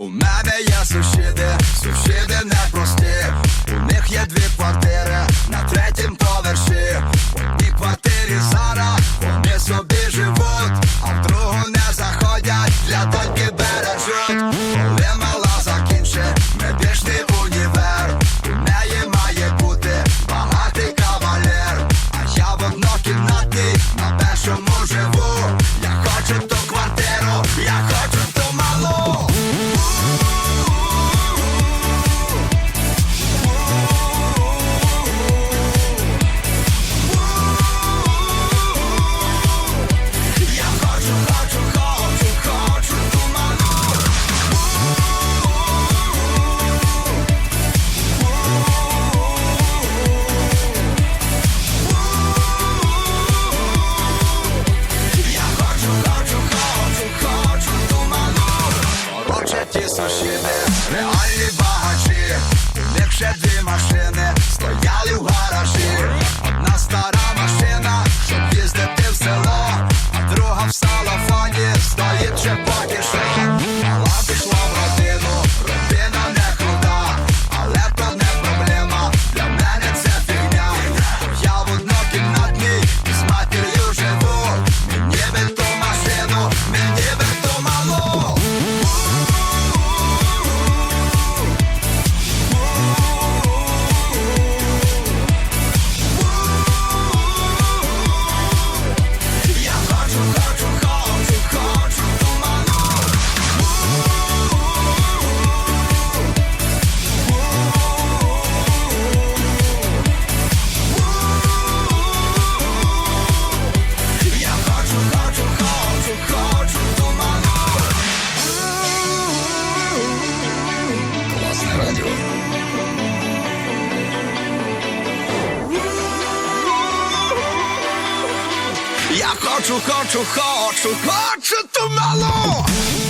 У мене є сусіди, сусіди непрості, у них є дві квартири. ті суші, реальні багачі, легше дві машини. 出号出号出哈出头马喽